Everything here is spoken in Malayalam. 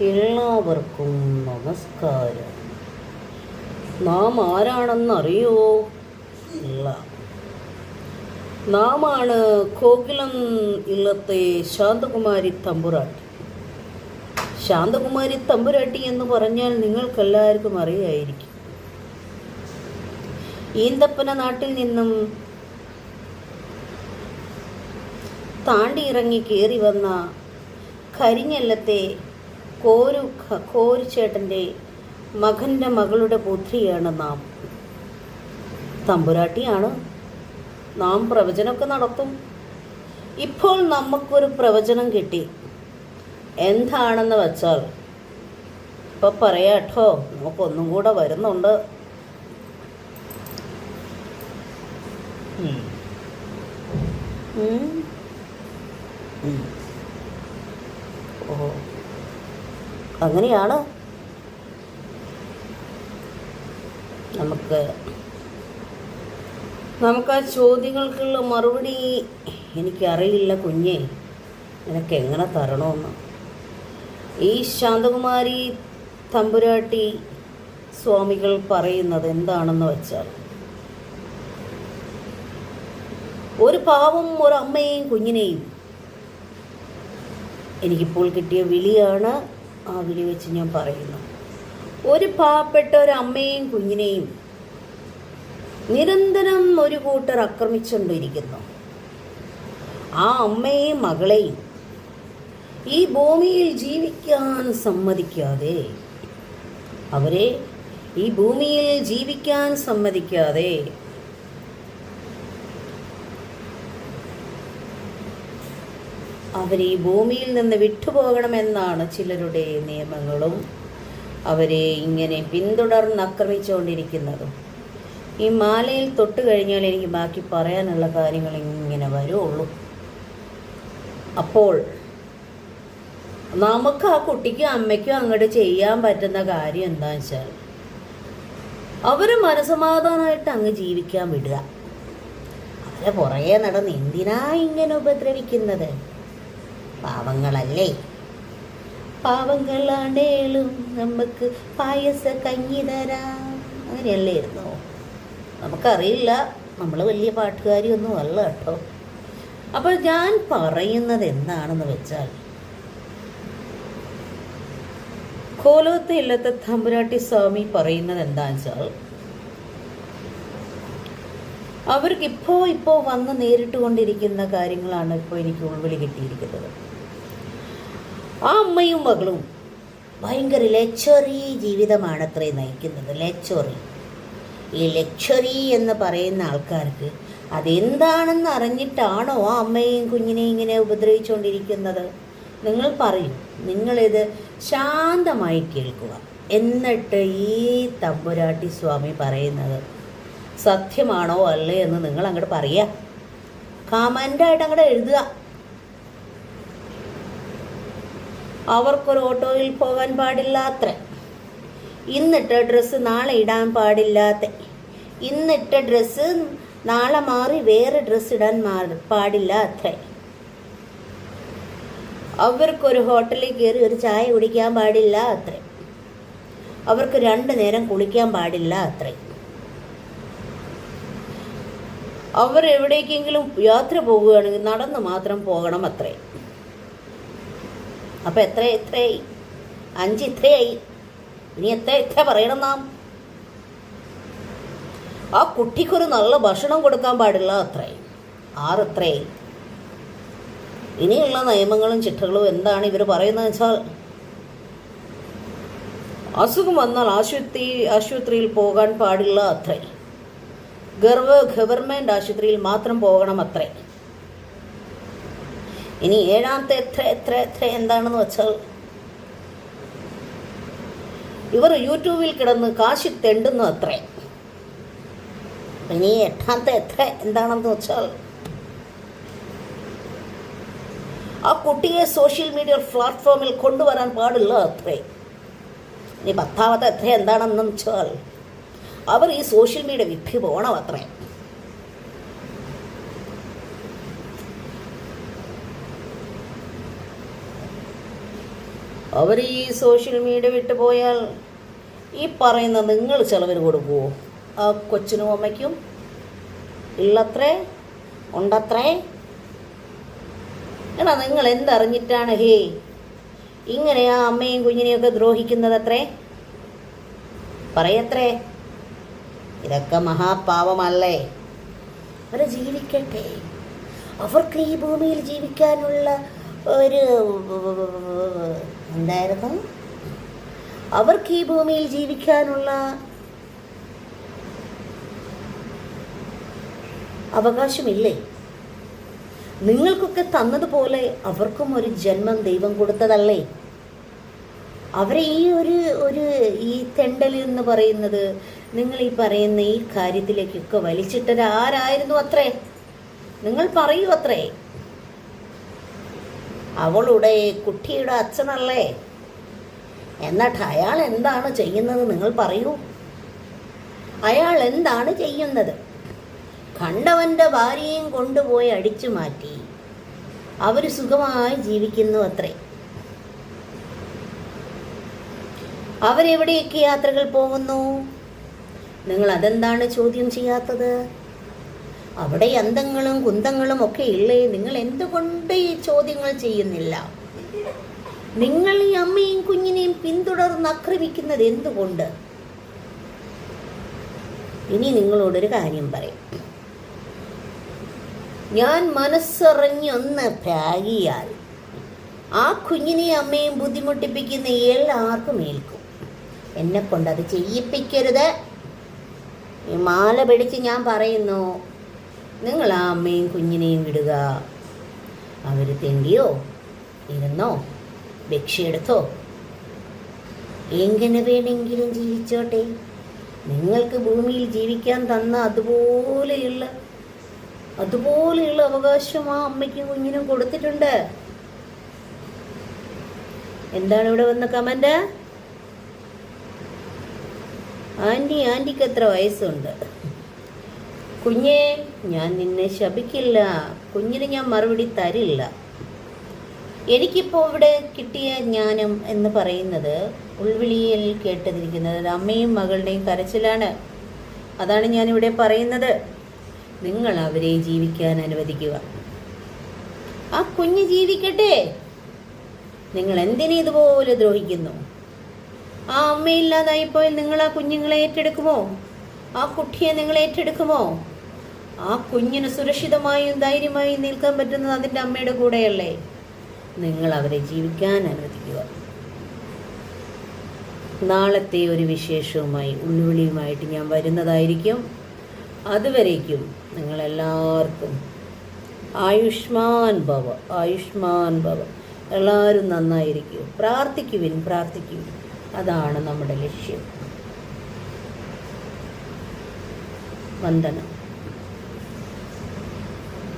എല്ലാവർക്കും നമസ്കാരം. നാം ആരാണെന്നറിയോ ഇല്ല. നാമാണ് കോകിലം ഇല്ലത്തെ ശാന്തകുമാരി തമ്പുരാട്ടി. ശാന്തകുമാരി തമ്പുരാട്ടി എന്ന് പറഞ്ഞാൽ നിങ്ങൾക്കെല്ലാവർക്കും അറിയായിരിക്കും. ഈന്തപ്പന നാട്ടിൽ നിന്നും താണ്ടി ഇറങ്ങി കയറി വന്ന കരിഞ്ഞല്ലത്തെ കോരു കോരുചേട്ടന്റെ മകന്റെ മകളുടെ പുത്രിയാണ് നാം. തമ്പുരാട്ടിയാണ് നാം പ്രവചനമൊക്കെ നടത്തും. ഇപ്പോൾ നമുക്കൊരു പ്രവചനം കിട്ടി. എന്താണെന്ന് വെച്ചാൽ ഇപ്പോൾ പറയാട്ടോ നമുക്കൊന്നും കൂടെ വരുന്നുണ്ട്. ഉം. അങ്ങനെയാണ്. നമുക്ക് നമുക്ക് ആ ചോദ്യങ്ങൾക്കുള്ള മറുപടി എനിക്കറിയില്ല കുഞ്ഞെ. നിനക്ക് എങ്ങനെ തരണമെന്ന്. ഈ ശാന്തകുമാരി തമ്പുരാട്ടി സ്വാമികൾ പറയുന്നത് എന്താണെന്ന് വെച്ചാൽ ഒരു പാവം ഒരു അമ്മയെയും കുഞ്ഞിനെയും എനിക്കിപ്പോൾ കിട്ടിയ വിളിയാണ് ആ വിളി വെച്ച് ഞാൻ പറയുന്നു. ഒരു പാവപ്പെട്ട ഒരു അമ്മയും കുഞ്ഞിനെയും നിരന്തരം ഒരു കൂട്ടർ ആക്രമിച്ചുകൊണ്ടിരിക്കുന്നു. ആ അമ്മയെയും മകളെയും ഈ ഭൂമിയിൽ ജീവിക്കാൻ സമ്മതിക്കാതെ അവരെ ഈ ഭൂമിയിൽ ജീവിക്കാൻ സമ്മതിക്കാതെ അവരെ ഈ ഭൂമിയിൽ നിന്ന് വിട്ടുപോകണമെന്നാണ് ചിലരുടെ നിയമങ്ങളും അവരെ ഇങ്ങനെ പിന്തുടർന്ന് ആക്രമിച്ചുകൊണ്ടിരിക്കുന്നതും ഈ മാലയിൽ തൊട്ട് കഴിഞ്ഞാൽ എനിക്ക് ബാക്കി പറയാനുള്ള കാര്യങ്ങൾ ഇങ്ങനെ വരുള്ളൂ. അപ്പോൾ നമുക്ക് ആ കുട്ടിക്കും അമ്മയ്ക്കും അങ്ങോട്ട് ചെയ്യാൻ പറ്റുന്ന കാര്യം എന്താണെന്ന് വെച്ചാൽ അവർ മനസമാധാനമായിട്ട് അങ്ങ് ജീവിക്കാൻ വിടുക. അവരെ പുറകെ നടന്ന് എന്തിനാ ഇങ്ങനെ ഉപദ്രവിക്കുന്നത്? പാവങ്ങളല്ലേ? പാവങ്ങളാണേലും നമുക്ക് പായസ കഞ്ഞി തരാം. അങ്ങനെയല്ലേ ഇരുന്നോ നമുക്കറിയില്ല. നമ്മൾ വലിയ പാട്ടുകാരിയൊന്നും അല്ല കേട്ടോ. അപ്പോൾ ഞാൻ പറയുന്നത് എന്താണെന്ന് വെച്ചാൽ കോലോത്ത ഇല്ലത്തെ തമ്പുരാട്ടി സ്വാമി പറയുന്നത് എന്താണെന്ന് വെച്ചാൽ അവർക്ക് ഇപ്പോൾ ഇപ്പോൾ വന്ന് നേരിട്ട് കൊണ്ടിരിക്കുന്ന കാര്യങ്ങളാണ് ഇപ്പോൾ എനിക്ക് ഉൾവിളി കിട്ടിയിരിക്കുന്നത്. ആ അമ്മയും മകളും ഭയങ്കര ലക്ഷറി ജീവിതമാണ് അത്രേ നയിക്കുന്നത്. ലക്ഷറി ഈ ലക്ഷറി എന്ന് പറയുന്ന ആൾക്കാർക്ക് അതെന്താണെന്ന് അറിഞ്ഞിട്ടാണോ ആ അമ്മയെയും കുഞ്ഞിനെയും ഇങ്ങനെ ഉപദ്രവിച്ചുകൊണ്ടിരിക്കുന്നത് നിങ്ങൾ പറയും. നിങ്ങളിത് ശാന്തമായി കേൾക്കുക. എന്നിട്ട് ഈ തമ്പുരാട്ടി സ്വാമി പറയുന്നത് സത്യമാണോ അല്ലേ എന്ന് നിങ്ങൾ അങ്ങോട്ട് പറയുക കമന്റായിട്ട് അങ്ങോട്ട് എഴുതുക. അവർക്കൊരു ഓട്ടോയിൽ പോകാൻ പാടില്ലാത്ര. ഇന്നിട്ട ഡ്രസ്സ് നാളെ ഇടാൻ പാടില്ലാത്ത. ഇന്നിട്ട ഡ്രസ്സ് നാളെ മാറി വേറെ ഡ്രസ്സ് ഇടാൻ പാടില്ല അത്രേ അവർക്കൊരു ഹോട്ടലിൽ കയറി ഒരു ചായ കുടിക്കാൻ പാടില്ല അത്രേ അവർക്ക് രണ്ടു നേരം കുളിക്കാൻ പാടില്ല അത്രേ അവർ എവിടേക്കെങ്കിലും യാത്ര പോകുകയാണെങ്കിൽ നടന്ന് മാത്രം പോകണം അത്രേ അപ്പം എത്ര എത്രയായി? അഞ്ച് ഇത്രയായി. ഇനി എത്ര എത്ര പറയണം നാം? ആ കുട്ടിക്കൊരു നല്ല ഭക്ഷണം കൊടുക്കാൻ പാടില്ല അത്രേ. ആറ് എത്രയായി? ഇനിയുള്ള നിയമങ്ങളും ചിട്ടകളും എന്താണ് ഇവർ പറയുന്നത് വെച്ചാൽ അസുഖം വന്നാൽ ആശുപത്രി ആശുപത്രിയിൽ പോകാൻ പാടില്ല അത്രേ. ഗർവ ഗവൺമെന്റ് ആശുപത്രിയിൽ മാത്രം പോകണം അത്രേ ഇനി ഏഴാമത്തെ എത്ര എത്ര എത്ര എന്താണെന്ന് വെച്ചാൽ ഇവർ യൂട്യൂബിൽ കിടന്ന് കാശി തെണ്ടുന്നു അത്രേ ഇനി എട്ടാമത്തെ എത്ര എന്താണെന്ന് വെച്ചാൽ ആ കുട്ടിയെ സോഷ്യൽ മീഡിയ പ്ലാറ്റ്ഫോമിൽ കൊണ്ടുവരാൻ പാടില്ല അത്രേ. ഇനി പത്താമത്തെ എത്ര എന്താണെന്ന് വെച്ചാൽ അവർ ഈ സോഷ്യൽ മീഡിയ വിഭി പോകണം അത്രേ? അവർ ഈ സോഷ്യൽ മീഡിയ വിട്ടു പോയാൽ ഈ പറയുന്ന നിങ്ങൾ ചിലവിന് കൊടുക്കുമോ ആ കൊച്ചിനും അമ്മയ്ക്കും? ഇല്ലത്രേ ഉണ്ടത്രേ? എടാ നിങ്ങൾ എന്തറിഞ്ഞിട്ടാണ് ഹേ? ഇങ്ങനെ ആ അമ്മയും കുഞ്ഞിനെയൊക്കെ ദ്രോഹിക്കുന്നത് അത്രേ പറയത്രേ? ഇതൊക്കെ മഹാപാവമല്ലേ അവർ ജീവിക്കട്ടെ. അവർക്ക് ഈ ഭൂമിയിൽ ജീവിക്കാനുള്ള ഒരു എന്തായിരുന്നു? അവർക്ക് ഈ ഭൂമിയിൽ ജീവിക്കാനുള്ള അവകാശമില്ലേ? നിങ്ങൾക്കൊക്കെ തന്നതുപോലെ അവർക്കും ഒരു ജന്മം ദൈവം കൊടുത്തതല്ലേ? അവരെ ഈ ഒരു ഒരു ഈ തെണ്ടൽ എന്ന് പറയുന്നത് നിങ്ങൾ ഈ പറയുന്ന ഈ കാര്യത്തിലേക്കൊക്കെ വലിച്ചിട്ടത് ആരായിരുന്നു അത്രേ? നിങ്ങൾ പറയൂ അത്രേ. അവളുടെ കുട്ടിയുടെ അച്ഛനല്ലേ? എന്നിട്ട് അയാൾ എന്താണ് ചെയ്യുന്നത് നിങ്ങൾ പറയൂ. അയാൾ എന്താണ് ചെയ്യുന്നത്? കണ്ടവന്റെ ഭാര്യയും കൊണ്ടുപോയി അടിച്ചു മാറ്റി. അവർ സുഖമായി ജീവിക്കുന്നു അത്രേ. അവരെവിടെയൊക്കെ യാത്രകൾ പോകുന്നു? നിങ്ങൾ അതെന്താണ് ചോദ്യം ചെയ്യാത്തത്? അവിടെ അന്തങ്ങളും കുന്തങ്ങളും ഒക്കെ ഇല്ലേ? നിങ്ങൾ എന്തുകൊണ്ട് ഈ ചോദ്യങ്ങൾ ചെയ്യുന്നില്ല? നിങ്ങൾ ഈ അമ്മയും കുഞ്ഞിനെയും പിന്തുടർന്ന് ആക്രമിക്കുന്നത് എന്തുകൊണ്ട്? ഇനി നിങ്ങളോടൊരു കാര്യം പറയും. ഞാൻ മനസ്സറിഞ്ഞൊന്ന് ഭാഗിയാൽ ആ കുഞ്ഞിനെയും അമ്മയും ബുദ്ധിമുട്ടിപ്പിക്കുന്ന എല്ലാവർക്കും ഏൽക്കും. എന്നെ കൊണ്ട് അത് ചെയ്യിപ്പിക്കരുത്. മാല പിടിച്ച് ഞാൻ പറയുന്നു നിങ്ങൾ ആ അമ്മയും കുഞ്ഞിനെയും വിടുക. അവർ തെണ്ടിയോ ഇരുന്നോ ഭിക്ഷയെടുത്തോ? എങ്ങനെ വേണമെങ്കിലും ജീവിച്ചോട്ടെ? നിങ്ങൾക്ക് ഭൂമിയിൽ ജീവിക്കാൻ തന്ന അതുപോലെയുള്ള അതുപോലെയുള്ള അവകാശം ആ അമ്മയ്ക്കും കുഞ്ഞിനും കൊടുത്തിട്ടുണ്ട്. എന്താണ് ഇവിടെ വന്ന കമന്റ്? ആന്റി ആന്റിക്ക് എത്ര വയസ്സുണ്ട്? കുഞ്ഞേ ഞാൻ നിന്നെ ശപിക്കില്ല. കുഞ്ഞിന് ഞാൻ മറുപടി തരില്ല. എനിക്കിപ്പോൾ ഇവിടെ കിട്ടിയ ജ്ഞാനം എന്ന് പറയുന്നത് ഉൾവിളിയിൽ കേട്ടതിരിക്കുന്നത് അമ്മയും മകളുടെയും കരച്ചിലാണ്. അതാണ് ഞാനിവിടെ പറയുന്നത്. നിങ്ങൾ അവരെ ജീവിക്കാൻ അനുവദിക്കുക. ആ കുഞ്ഞ് ജീവിക്കട്ടെ. നിങ്ങൾ എന്തിനെ ഇതുപോലെ ദ്രോഹിക്കുന്നു? ആ അമ്മയില്ലാതായിപ്പോയി നിങ്ങൾ ആ കുഞ്ഞുങ്ങളെ ഏറ്റെടുക്കുമോ? ആ കുട്ടിയെ നിങ്ങൾ ഏറ്റെടുക്കുമോ? ആ കുഞ്ഞിന് സുരക്ഷിതമായും ധൈര്യമായും നിൽക്കാൻ പറ്റുന്നത് അതിന്റെ അമ്മയുടെ കൂടെയല്ലേ? നിങ്ങൾ അവരെ ജീവിക്കാൻ അനുവദിക്കുക. നാളത്തെ ഒരു വിശേഷവുമായി ഉള്ളുവിളിയുമായിട്ട് ഞാൻ വരുന്നതായിരിക്കും. അതുവരേക്കും നിങ്ങളെല്ലാവർക്കും ആയുഷ്മാൻ ഭവ ആയുഷ്മാൻ ഭവ. എല്ലാവരും നന്നായിരിക്കും. പ്രാർത്ഥിക്കുവിൻ പ്രാർത്ഥിക്കുവിൻ. അതാണ് നമ്മുടെ ലക്ഷ്യം. വന്ദനം.